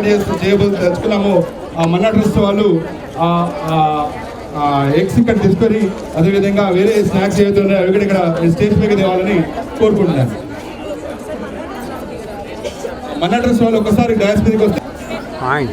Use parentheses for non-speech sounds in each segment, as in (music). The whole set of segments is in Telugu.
అయితే చేస్తూ చేయబోతు తెచ్చుకున్నామో ఆ మన్నా ట్రస్ట్ వాళ్ళు ఎగ్స్ ఇక్కడ తీసుకొని అదేవిధంగా వేరే స్నాక్స్ ఏవైతే అవి కూడా ఇక్కడ స్టేజ్ పైకి తేవాలని కోరుకుంటున్నాను. మన్నా ట్రస్ట్ వాళ్ళు ఒకసారి గ్యాస్ మీదకి వస్తే ఆయన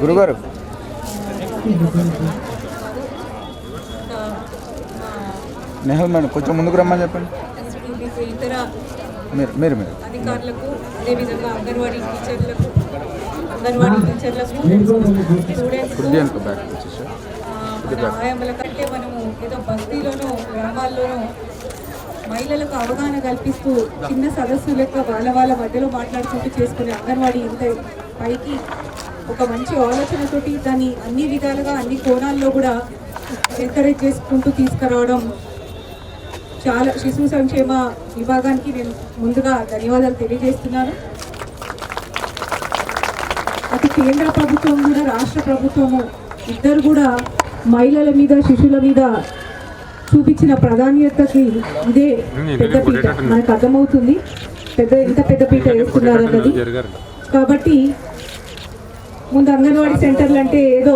గురుగారు. నెహల్ మేడం కొంచెం ముందుకు రమ్మని చెప్పండి. మీరు మీరు మీరు అధికారులకు అదేవిధంగా అంగన్వాడీ టీచర్లకు అంగన్వాడీ టీచర్లకు స్టూడెంట్స్ బ్యాక్ ఆయామల కంటే మనము ఏదో బస్తీలోనో గ్రామాల్లోనో మహిళలకు అవగాహన కల్పిస్తూ చిన్న సదస్సు లెక్క వాళ్ళ వాళ్ళ మధ్యలో మాట్లాడుకుంటూ చేసుకునే అంగన్వాడీ ఇంత పైకి ఒక మంచి ఆలోచనతోటి దాన్ని అన్ని విధాలుగా అన్ని కోణాల్లో కూడా ఎంకరేజ్ చేసుకుంటూ తీసుకురావడం చాలా శిశు సంక్షేమ విభాగానికి నేను ముందుగా ధన్యవాదాలు తెలియజేస్తున్నాను. అటు కేంద్ర ప్రభుత్వం కూడా రాష్ట్ర ప్రభుత్వము ఇద్దరు కూడా మహిళల మీద శిశువుల మీద చూపించిన ప్రాధాన్యతకి ఇదే పెద్ద పీట. మనకు అర్థమవుతుంది. పెద్ద ఎంత పెద్ద పీట వేస్తున్నారు అన్నది. కాబట్టి ముందు అంగన్వాడీ సెంటర్లు అంటే ఏదో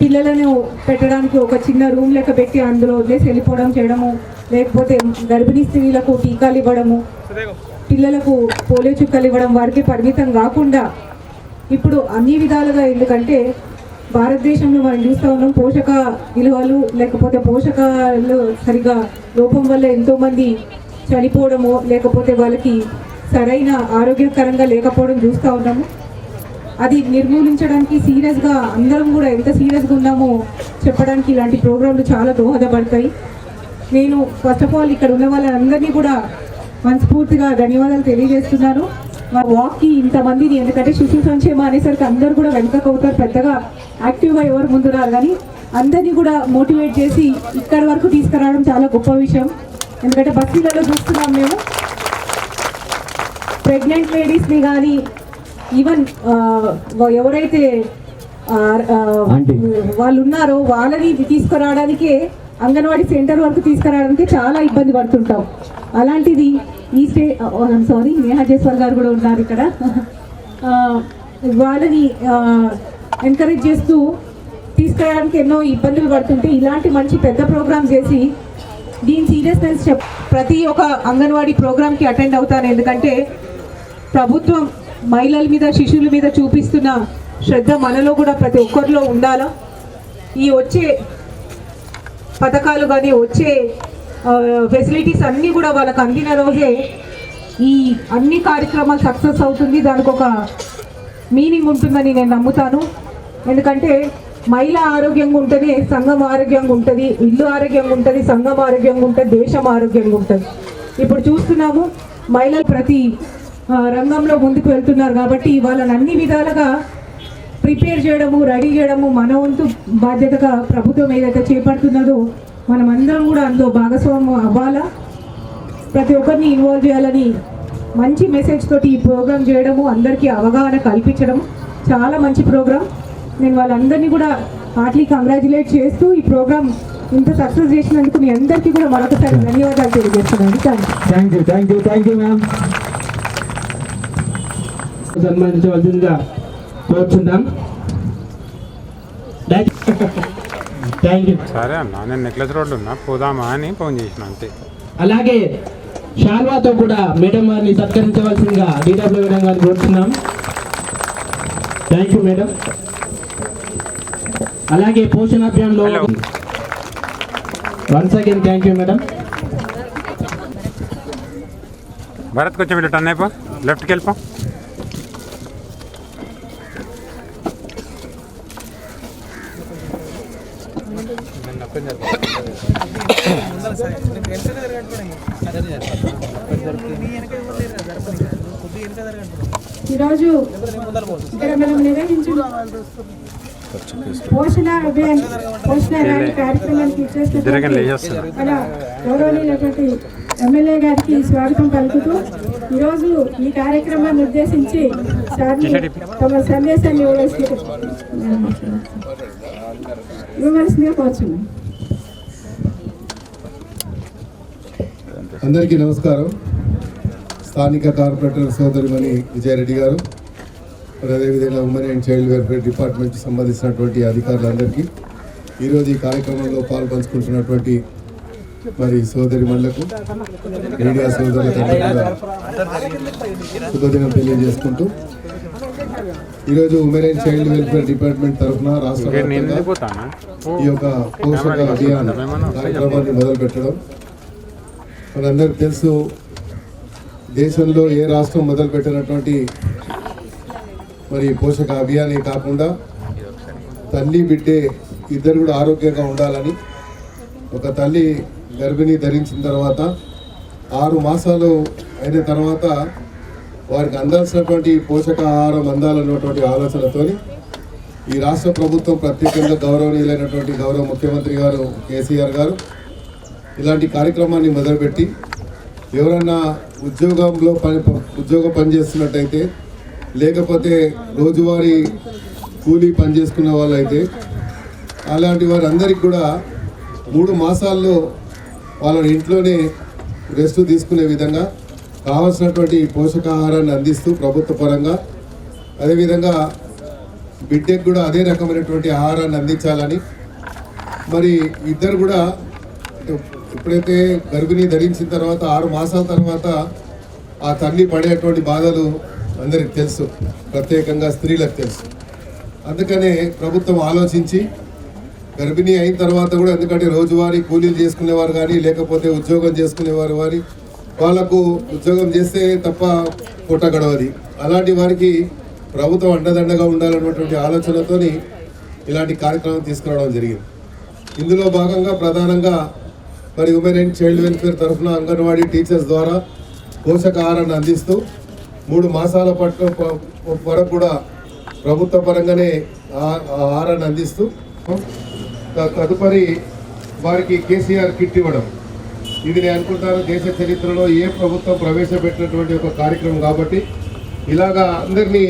పిల్లలను పెట్టడానికి ఒక చిన్న రూమ్ లెక్క పెట్టి అందులో వదిలేసి వెళ్ళిపోవడం చేయడము లేకపోతే గర్భిణీ స్త్రీలకు టీకాలు ఇవ్వడము పిల్లలకు పోలియో చుక్కలు ఇవ్వడం వారికి పరిమితం కాకుండా ఇప్పుడు అన్ని విధాలుగా ఎందుకంటే భారతదేశంలో మనం చూస్తూ ఉన్నాం పోషక విలువలు లేకపోతే పోషకాలు సరిగా లోపం వల్ల ఎంతోమంది చనిపోవడము లేకపోతే వాళ్ళకి సరైన ఆరోగ్యకరంగా లేకపోవడం చూస్తూ ఉన్నాము. అది నిర్మూలించడానికి సీరియస్గా అందరం కూడా ఎంత సీరియస్గా ఉన్నామో చెప్పడానికి ఇలాంటి ప్రోగ్రాంలు చాలా దోహదపడతాయి. నేను ఫస్ట్ ఆఫ్ ఆల్ ఇక్కడ ఉన్న వాళ్ళందరినీ కూడా మనస్ఫూర్తిగా ధన్యవాదాలు తెలియజేస్తున్నాను. మా వాక్కి ఇంతమందిని ఎందుకంటే శిశు సంక్షేమ అనేసరికి అందరూ కూడా వెనుకకు అవుతారు పెద్దగా యాక్టివ్గా ఎవరు ముందురారు కానీ అందరినీ కూడా మోటివేట్ చేసి ఇక్కడ వరకు తీసుకురావడం చాలా గొప్ప విషయం. ఎందుకంటే బస్సులలో చూస్తున్నాం మేము. ప్రెగ్నెంట్ లేడీస్ని కానీ ఈవెన్ ఎవరైతే ఆ, ఆ, వాళ్ళు ఉన్నారో వాళ్ళని తీసుకురావడానికే అంగన్వాడీ సెంటర్ వరకు తీసుకురావడానికి చాలా ఇబ్బంది పడుతుంటాం. అలాంటిది ఈ స్టే సారీ నేహా జైస్వాల్ గారు కూడా ఉన్నారు ఇక్కడ. (laughs) వాళ్ళని ఎంకరేజ్ చేస్తూ తీసుకురావడానికి ఎన్నో ఇబ్బందులు పడుతుంటే ఇలాంటి మంచి పెద్ద ప్రోగ్రామ్ చేసి దీని సీరియస్నెస్ చెప్ ప్రతి ఒక్క అంగన్వాడీ ప్రోగ్రామ్కి అటెండ్ అవుతాను. ఎందుకంటే ప్రభుత్వం మహిళల మీద శిశువుల మీద చూపిస్తున్న శ్రద్ధ మనలో కూడా ప్రతి ఒక్కరిలో ఉండాలా? ఈ వచ్చే పథకాలు కానీ వచ్చే ఫెసిలిటీస్ అన్నీ కూడా వాళ్ళకు అందిన రోజే ఈ అన్ని కార్యక్రమాలు సక్సెస్ అవుతుంది. దానికి ఒక మీనింగ్ ఉంటుందని నేను నమ్ముతాను. ఎందుకంటే మహిళ ఆరోగ్యంగా ఉంటేనే సంఘం ఆరోగ్యంగా ఉంటుంది ఇల్లు ఆరోగ్యంగా ఉంటుంది సంఘం ఆరోగ్యంగా ఉంటుంది దేశం ఆరోగ్యంగా ఉంటుంది. ఇప్పుడు చూస్తున్నాము మహిళలు ప్రతి రంగంలో ముందుకు వెళ్తున్నారు కాబట్టి వాళ్ళని అన్ని విధాలుగా ప్రిపేర్ చేయడము రెడీ చేయడము మన వంతు బాధ్యతగా ప్రభుత్వం ఏదైతే చేపడుతున్నదో మనం అందరం కూడా అందులో భాగస్వామ్యం అవ్వాలా? ప్రతి ఒక్కరిని ఇన్వాల్వ్ చేయాలని మంచి మెసేజ్ తోటి ఈ ప్రోగ్రామ్ చేయడము అందరికీ అవగాహన కల్పించడం చాలా మంచి ప్రోగ్రామ్ నేను వాళ్ళందరినీ కూడా హార్ట్లీ కంగ్రాచులేట్ చేస్తూ ఈ ప్రోగ్రామ్ ఇంత సక్సెస్ చేసినందుకు మీ అందరికీ కూడా మరొకసారి ధన్యవాదాలు తెలియజేస్తున్నాను. Thank you thank you thank you thank you ma'am సన్మానించవలసిందిగా కోరుచున్నాం. థ్యాంక్ యూ సరే అన్న నేను నెక్లెస్ రోడ్డు ఉన్నా పోదామా అని ఫోన్ చేసిన అంతే. అలాగే షాల్వాతో కూడా మేడం వారిని సత్కరించవలసిందిగా డీడబ్ల్యూ మేడం గారిని కోరుతున్నాం థ్యాంక్ యూ మేడం. అలాగే పోషణ అభియాన్లో. Once again thank you madam. Bharat కొంచెం ఇటు టర్న్ అయిపో లెఫ్ట్కి వెళ్ళిపో ఈరోజు ఇక్కడ మనం నిర్వహించిన పోషణ అభియాన్ పోషణ ర్యాలీ కార్యక్రమానికి లేచేస్తున్నారు మన గౌరవనీయులైనటువంటి ఎమ్మెల్యే గారికి స్వాగతం పలుకుతూ ఈరోజు ఈ కార్యక్రమాన్ని ఉద్దేశించి తమ సందేశాన్ని ఇవ్వవలసి ఇవ్వవలసిందిగా కోరుచున్నాను అందరికీ నమస్కారం. స్థానిక కార్పొరేటర్ సోదరిమణి విజయారెడ్డి గారు మరి అదేవిధంగా ఉమెన్ అండ్ చైల్డ్ వెల్ఫేర్ డిపార్ట్మెంట్కి సంబంధించినటువంటి అధికారులందరికీ ఈరోజు ఈ కార్యక్రమంలో పాల్పంచుకుంటున్నటువంటి మరి సోదరి మళ్ళకు మీడియా సోదరులకు శుభదినం తెలియజేసుకుంటూ ఈరోజు women and child welfare department తరఫున రాష్ట్ర ఈ యొక్క పోషక అభియాన్ కార్యక్రమాన్ని మొదలుపెట్టడం. మనందరికి తెలుసు దేశంలో ఏ రాష్ట్రం మొదలుపెట్టినటువంటి మరి పోషక అభియానే కాకుండా తల్లి బిడ్డే ఇద్దరు కూడా ఆరోగ్యంగా ఉండాలని ఒక తల్లి గర్భిణి ధరించిన తర్వాత ఆరు మాసాలు అయిన తర్వాత వారికి అందాల్సినటువంటి పోషకాహారం అందాలన్నటువంటి ఆలోచనతో ఈ రాష్ట్ర ప్రభుత్వం ప్రత్యేకంగా గౌరవనీయులైనటువంటి గౌరవ ముఖ్యమంత్రి గారు కేసీఆర్ గారు ఇలాంటి కార్యక్రమాన్ని మొదలుపెట్టి ఎవరన్నా ఉద్యోగంలో పని ఉద్యోగం పనిచేస్తున్నట్టయితే లేకపోతే రోజువారీ కూలీ పని చేసుకున్న వాళ్ళైతే అలాంటి వారందరికీ కూడా మూడు మాసాల్లో వాళ్ళ ఇంట్లోనే రెస్ట్ తీసుకునే విధంగా కావాల్సినటువంటి పోషకాహారాన్ని అందిస్తూ ప్రభుత్వ పరంగా అదేవిధంగా బిడ్డకు కూడా అదే రకమైనటువంటి ఆహారాన్ని అందించాలని మరి ఇద్దరు కూడా ఎప్పుడైతే గర్భిణీ ధరించిన తర్వాత ఆరు మాసాల తర్వాత ఆ తల్లి పడేటువంటి బాధలు అందరికి తెలుసు. ప్రత్యేకంగా స్త్రీలకు తెలుసు. అందుకనే ప్రభుత్వం ఆలోచించి గర్భిణీ అయిన తర్వాత కూడా ఎందుకంటే రోజువారీ కూలీలు చేసుకునేవారు కానీ లేకపోతే ఉద్యోగం చేసుకునేవారు వారి వాళ్ళకు ఉద్యోగం చేస్తే తప్ప పూట గడవది. అలాంటి వారికి ప్రభుత్వం అండదండగా ఉండాలన్నటువంటి ఆలోచనతోని ఇలాంటి కార్యక్రమం తీసుకురావడం జరిగింది. ఇందులో భాగంగా ప్రధానంగా మరి ఉమెన్ అండ్ చైల్డ్ వెల్ఫేర్ తరఫున అంగన్వాడీ టీచర్స్ ద్వారా పోషకాహారాన్ని అందిస్తూ మూడు మాసాల పట్ల వరకు కూడా ప్రభుత్వ పరంగానే ఆ- ఆహారాన్ని అందిస్తూ తదుపరి వారికి కేసీఆర్ కిట్ ఇవ్వడం. ఇది నేను అనుకుంటాను దేశ చరిత్రలో ఏ ప్రభుత్వం ప్రవేశపెట్టినటువంటి ఒక కార్యక్రమం కాబట్టి ఇలాగా అందరినీ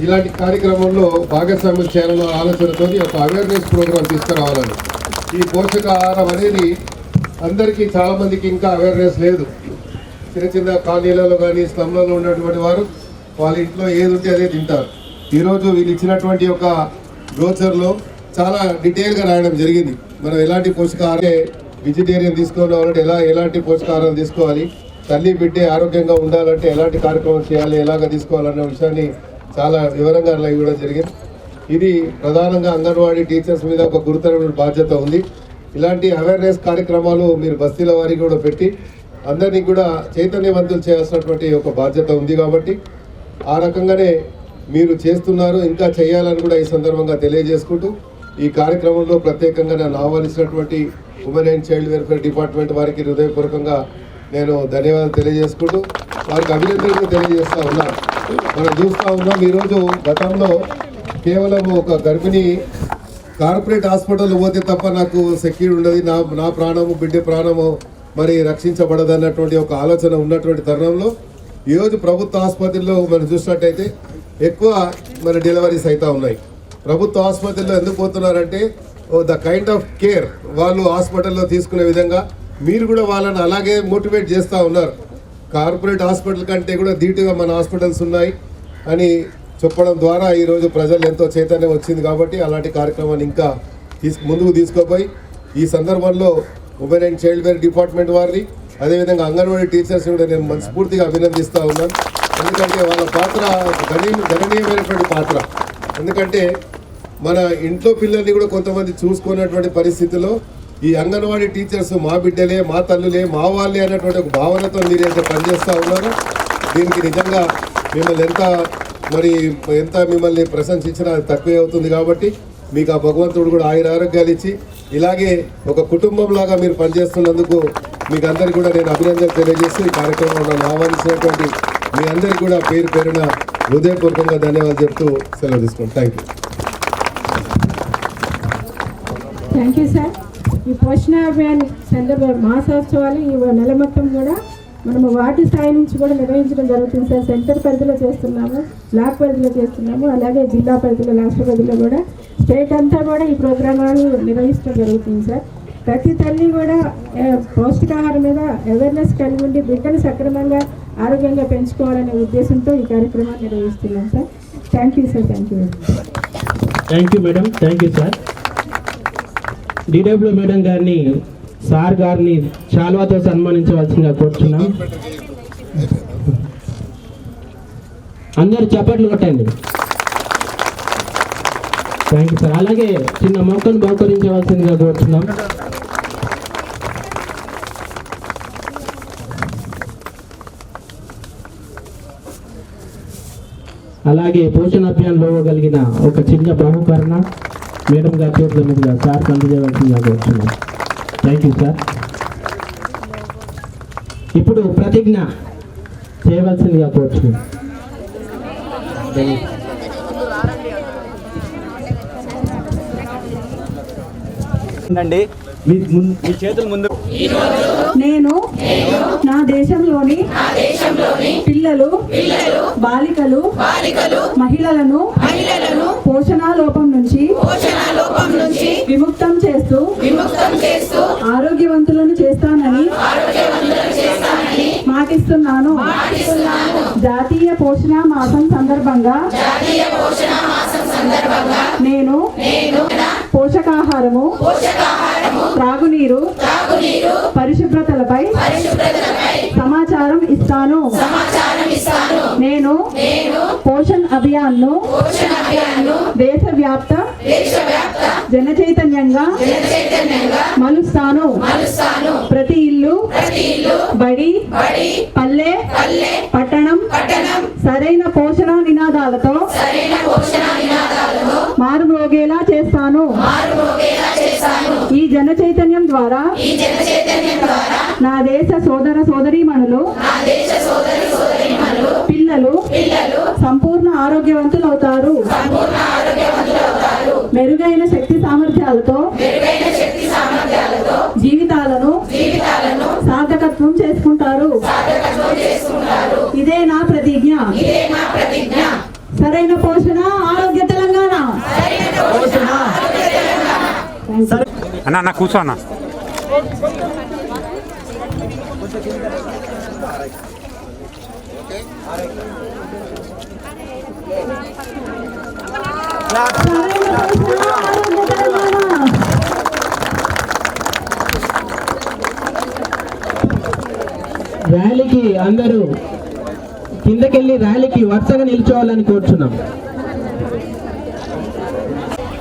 ఇలాంటి కార్యక్రమంలో భాగస్వామ్యం చేయాలన్న ఆలోచనతో ఒక అవేర్నెస్ ప్రోగ్రాం తీసుకురావాలని. ఈ పోషకాహారం అనేది అందరికీ చాలా మందికి ఇంకా అవేర్నెస్ లేదు. చిన్న చిన్న కాలనీలలో కానీ స్తంభంలో ఉన్నటువంటి వారు వాళ్ళ ఇంట్లో ఏది ఉంటే అదే తింటారు. ఈరోజు వీళ్ళు ఇచ్చినటువంటి ఒక బ్రోచర్లో చాలా డీటెయిల్గా రాయడం జరిగింది. మనం ఎలాంటి పోషకాహారం వెజిటేరియన్ తీసుకోవాలంటే ఎలా ఎలాంటి పోషకాహారం తీసుకోవాలి తల్లి బిడ్డే ఆరోగ్యంగా ఉండాలంటే ఎలాంటి కార్యక్రమం చేయాలి ఎలాగ తీసుకోవాలన్న విషయాన్ని చాలా వివరంగా అలా ఇవ్వడం జరిగింది. ఇది ప్రధానంగా అంగన్వాడీ టీచర్స్ మీద ఒక గురుతరమైన బాధ్యత ఉంది. ఇలాంటి అవేర్నెస్ కార్యక్రమాలు మీరు బస్తీల వారికి కూడా పెట్టి అందరినీ కూడా చైతన్యవంతులు చేయాల్సినటువంటి ఒక బాధ్యత ఉంది కాబట్టి ఆ రకంగానే మీరు చేస్తున్నారు ఇంకా చేయాలని కూడా ఈ సందర్భంగా తెలియజేసుకుంటూ ఈ కార్యక్రమంలో ప్రత్యేకంగా నన్ను ఆహ్వానించినటువంటి women and child welfare department వారికి హృదయపూర్వకంగా నేను ధన్యవాదాలు తెలియజేసుకుంటూ వారికి అభినందనలు తెలియజేస్తా ఉన్నాను మనం చూస్తూ ఉన్నాం ఈరోజు గతంలో కేవలం ఒక గర్భిణి కార్పొరేట్ హాస్పిటల్ పోతే తప్ప నాకు సెక్యూర్ ఉండదు. నా నా ప్రాణము బిడ్డ ప్రాణము మరి రక్షించబడదు అన్నటువంటి ఒక ఆలోచన ఉన్నటువంటి తరుణంలో ఈరోజు ప్రభుత్వ ఆసుపత్రిలో మనం చూసినట్టయితే ఎక్కువ మన డెలివరీస్ అవుతా ఉన్నాయి. ప్రభుత్వ ఆసుపత్రిలో ఎందుకు పోతున్నారంటే ద కైండ్ ఆఫ్ కేర్ వాళ్ళు హాస్పిటల్లో తీసుకునే విధంగా మీరు కూడా వాళ్ళని అలాగే మోటివేట్ చేస్తూ ఉన్నారు. కార్పొరేట్ హాస్పిటల్ కంటే కూడా ధీటుగా మన హాస్పిటల్స్ ఉన్నాయి అని చెప్పడం ద్వారా ఈరోజు ప్రజలు ఎంతో చైతన్యం వచ్చింది కాబట్టి అలాంటి కార్యక్రమాన్ని ఇంకా తీసుకు ముందుకు తీసుకుపోయి ఈ సందర్భంలో ఉమెన్ అండ్ చైల్డ్ వేర్ డిపార్ట్మెంట్ వారిని అదేవిధంగా అంగన్వాడీ టీచర్స్ కూడా నేను మనస్ఫూర్తిగా అభినందిస్తూ ఉన్నాను. ఎందుకంటే వాళ్ళ పాత్ర గణీ గణనీయమైనటువంటి పాత్ర. ఎందుకంటే మన ఇంట్లో పిల్లల్ని కూడా కొంతమంది చూసుకున్నటువంటి పరిస్థితిలో ఈ అంగన్వాడీ టీచర్స్ మా బిడ్డలే మా తల్లులే మా వాళ్ళే అన్నటువంటి ఒక భావనతో మీరైతే పనిచేస్తూ ఉన్నారు దీనికి నిజంగా మిమ్మల్ని ఎంత మరి ఎంత మిమ్మల్ని ప్రశంసించినా అది తక్కువే అవుతుంది కాబట్టి మీకు ఆ భగవంతుడు కూడా ఆయుర ఆరోగ్యాలు ఇచ్చి ఇలాగే ఒక కుటుంబంలాగా మీరు పనిచేస్తున్నందుకు మీకు అందరికీ కూడా నేను అభినందనలు తెలియజేస్తూ ఈ కార్యక్రమంలో ఆహ్వానించినటువంటి మీ అందరికీ కూడా పేరు పేరున హృదయపూర్వకంగా ధన్యవాదాలు చెప్తూ సెలవు తీసుకుంటాను thank you thank you sir ఈ పోషణాభియాన్ సందర్భ మాసోత్సవాలు ఈ నెల మొత్తం కూడా మనము వాటి స్థాయి నుంచి కూడా నిర్వహించడం జరుగుతుంది సార్. సెంటర్ పరిధిలో చేస్తున్నాము బ్లాక్ పరిధిలో చేస్తున్నాము అలాగే జిల్లా పరిధిలో రాష్ట్ర పరిధిలో కూడా. స్టేట్ అంతా కూడా ఈ ప్రోగ్రామాలు నిర్వహించడం జరుగుతుంది సార్. ప్రతి తల్లి కూడా పౌష్టికాహారం మీద అవేర్నెస్ కలిగి ఉండి బిడ్డను సక్రమంగా ఆరోగ్యంగా పెంచుకోవాలనే ఉద్దేశంతో ఈ కార్యక్రమాన్ని నిర్వహిస్తున్నాం sir. Thank you sir thank you thank you madam thank you sir DW madam గారిని సార్ గారిని శాల్వాతో సన్మానించవలసిందిగా కోరుతున్నాం అందరు చప్పట్లు కొట్టండి. థ్యాంక్ యూ సార్ అలాగే చిన్న మొక్కను బహుకరించవలసిందిగా కోరుతున్నాం అలాగే పోషణ అభియాన్లో కలిగిన ఒక చిన్న బహుకరణ మేడం గారి చేతుల మీదుగా సార్ అందజేయవలసిందిగా కోరుతున్నాం థ్యాంక్ యూ సార్ ఇప్పుడు ప్రతిజ్ఞ చేయవలసిందిగా కోరుతున్నాం ఉండండి. నేను నా దేశంలోని పిల్లలు బాలికలు మహిళలను పోషణాలోపం నుంచి విముక్తం చేస్తూ ఆరోగ్యవంతులను చేస్తానని మాటిస్తున్నాను. జాతీయ పోషణ మాసం సందర్భంగా నేను పోషకాహారము త్రాగునీరు పరిశుభ్రతలపై సమాచారం ఇస్తాను. పోషణ్ అభియాన్ను దేశవ్యాప్త జన చైతన్యంగా మలుస్తాను. ప్రతి ఇల్లు బడి పల్లె పట్టణం సరైన పోషణ నినాదాలతో మారుమోగేలా చేస్తాను. ఈ జన చైతన్యం ద్వారా నా దేశ సోదర సోదరీమణులు సరైన పోషణ ఆరోగ్య తెలంగాణ. అన్న అన్న కూర్చో అన్న. సరైన పోషణ ఆరోగ్య తెలంగాణ ర్యాలీకి అందరూ కిందకెళ్ళి ర్యాలీకి వరుసగా నిల్చోవాలని కోరుచున్నాం.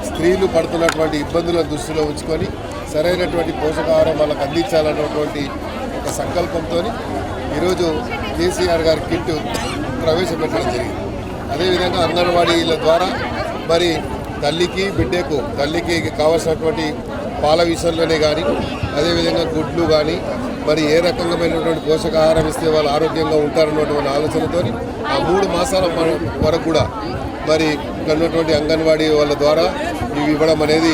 స్త్రీలు పడుతున్నటువంటి ఇబ్బందులను దృష్టిలో ఉంచుకొని సరైనటువంటి పోషకాహారం వాళ్ళకి అందించాలన్నటువంటి ఒక సంకల్పంతో ఈరోజు కేసీఆర్ గారి కిట్ ప్రవేశపెట్టడం జరిగింది. అదేవిధంగా అంగన్వాడీల ద్వారా మరి తల్లికి బిడ్డకు తల్లికి కావాల్సినటువంటి పాల విషయంలోనే కానీ అదేవిధంగా గుడ్లు కానీ మరి ఏ రకమైనటువంటి పోషకాహారం ఇస్తే వాళ్ళు ఆరోగ్యంగా ఉంటారన్నటువంటి ఆలోచనతో ఆ మూడు మాసాల వరకు కూడా మరి ఇక్కడ ఉన్నటువంటి అంగన్వాడీ వాళ్ళ ద్వారా ఇవి ఇవ్వడం అనేది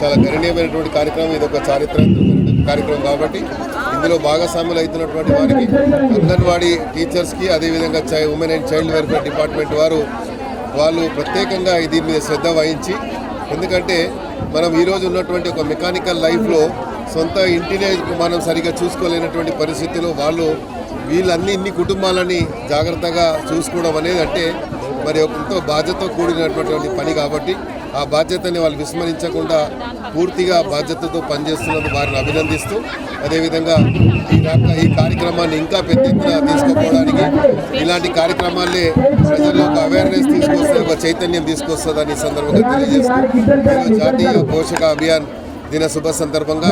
చాలా గణనీయమైనటువంటి కార్యక్రమం. ఇది ఒక చారిత్రాత్మకమైన కార్యక్రమం కాబట్టి ఇందులో భాగస్వాములు అవుతున్నటువంటి వారికి అంగన్వాడీ టీచర్స్కి అదేవిధంగా చై women and child welfare department వారు వాళ్ళు ప్రత్యేకంగా దీని మీద శ్రద్ధ వహించి ఎందుకంటే మనం ఈరోజు ఉన్నటువంటి ఒక మెకానికల్ లైఫ్లో సొంత ఇంటినే మనం సరిగా చూసుకోలేనటువంటి పరిస్థితిలో వాళ్ళు వీళ్ళన్ని ఇన్ని కుటుంబాలని జాగ్రత్తగా చూసుకోవడం అనేది అంటే మరి ఒక ఎంతో బాధ్యత కూడినటువంటి పని కాబట్టి ఆ బాధ్యతని వాళ్ళు విస్మరించకుండా పూర్తిగా బాధ్యతతో పనిచేస్తున్నందుకు వారిని అభినందిస్తూ అదేవిధంగా ఈ రాక- ఈ కార్యక్రమాన్ని ఇంకా పెద్ద ఎత్తున తీసుకుపోవడానికి ఇలాంటి కార్యక్రమాలే ప్రజల్లో ఒక అవేర్నెస్ తీసుకొస్తే ఒక చైతన్యం తీసుకొస్తుందని సందర్భంగా తెలియజేస్తూ జాతీయ పోషక అభియాన్ దిన శుభ సందర్భంగా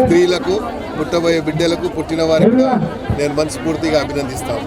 స్త్రీలకు పుట్టబోయే బిడ్డలకు పుట్టిన వారికి కూడా నేను మనస్ఫూర్తిగా అభినందిస్తాను.